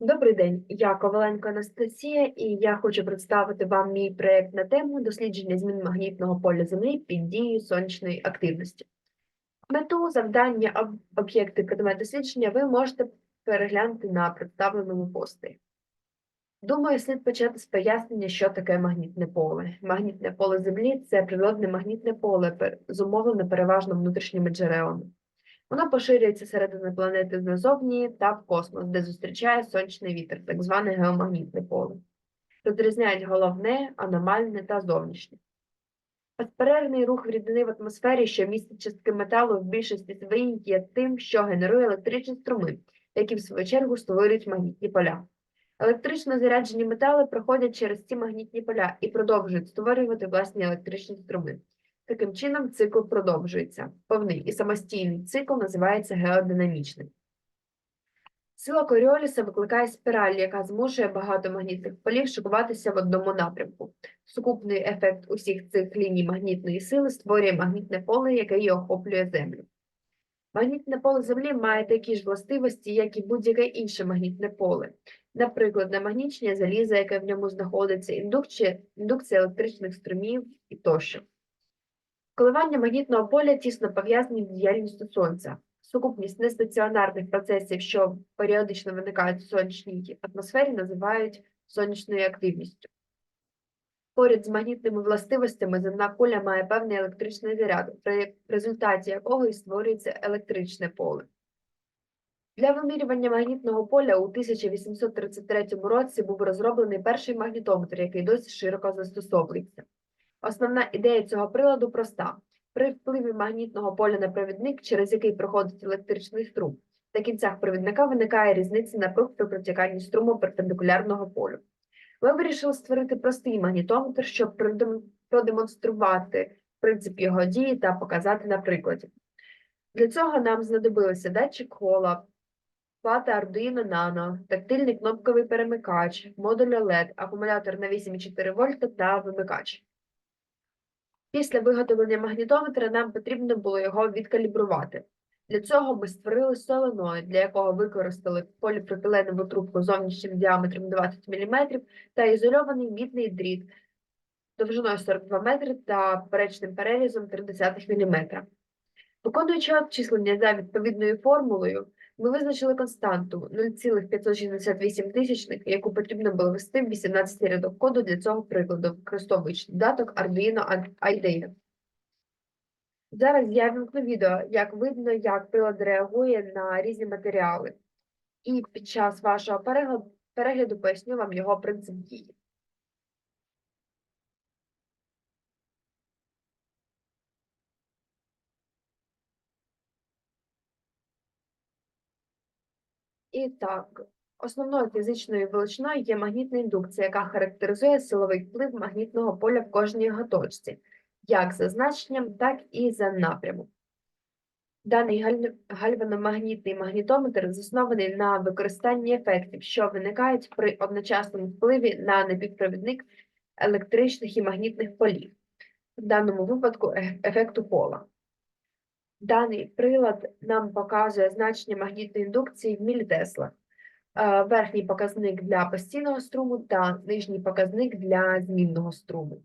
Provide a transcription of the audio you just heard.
Добрий день, я Коваленко Анастасія, і я хочу представити вам мій проєкт на тему дослідження змін магнітного поля Землі під дією сонячної активності. Мету, завдання, об'єкти предмет дослідження ви можете переглянути на представленому постері. Думаю, слід почати з пояснення, що таке магнітне поле. Магнітне поле Землі це природне магнітне поле, зумовлене переважно внутрішніми джерелами. Воно поширюється середини планети назовні та в космос, де зустрічає сонячний вітер, так зване геомагнітне поле. Розрізняють головне, аномальне та зовнішнє. Безперервний рух рідини в атмосфері, що містить частки металу, в більшості своїй є тим, що генерує електричні струми, які в свою чергу створюють магнітні поля. Електрично заряджені метали проходять через ці магнітні поля і продовжують створювати власні електричні струми. Таким чином, цикл продовжується. Повний і самостійний цикл називається геодинамічним. Сила Коріоліса викликає спіраль, яка змушує багато магнітних полів шикуватися в одному напрямку. Сукупний ефект усіх цих ліній магнітної сили створює магнітне поле, яке її охоплює Землю. Магнітне поле Землі має такі ж властивості, як і будь-яке інше магнітне поле. Наприклад, намагнічення заліза, яке в ньому знаходиться, індукція, електричних струмів і тощо. Коливання магнітного поля тісно пов'язані з діяльністю Сонця. Сукупність нестаціонарних процесів, що періодично виникають у сонячній атмосфері, називають сонячною активністю. Поряд з магнітними властивостями земна куля має певний електричний заряд, при результаті якого і створюється електричне поле. Для вимірювання магнітного поля у 1833 році був розроблений перший магнітометр, який досі широко застосовується. Основна ідея цього приладу проста. При впливі магнітного поля на провідник, через який проходить електричний струм, на кінцях провідника виникає різниця напруг при протіканні струму перпендикулярного полю. Ми вирішили створити простий магнітометр, щоб продемонструвати принцип його дії та показати на прикладі. Для цього нам знадобилися датчик кола, плата Arduino Nano, тактильний кнопковий перемикач, модуль LED, акумулятор на 8,4 вольта та вимикач. Після виготовлення магнітометра нам потрібно було його відкалібрувати. Для цього ми створили соленоїд, для якого використали поліпропіленову трубку зовнішнім діаметром 20 мм та ізольований мідний дріт довжиною 42 метри та поперечним перерізом 0,3 мм. Виконуючи обчислення за відповідною формулою, ми визначили константу 0,568 тисячних, яку потрібно було ввести в 18 рядок коду для цього прикладу, використовуючи додаток Arduino IDE. Зараз я вімкну відео, як видно, як прилад реагує на різні матеріали. І під час вашого перегляду, перегляду поясню вам його принцип дії. І так, основною фізичною величиною є магнітна індукція, яка характеризує силовий вплив магнітного поля в кожній його точці, як за значенням, так і за напрямом. Даний гальваномагнітний магнітометр заснований на використанні ефектів, що виникають при одночасному впливі на напівпровідник електричних і магнітних полів, в даному випадку ефекту пола. Даний прилад нам показує значення магнітної індукції в мілітеслах. Е, Верхній показник для постійного струму та нижній показник для змінного струму.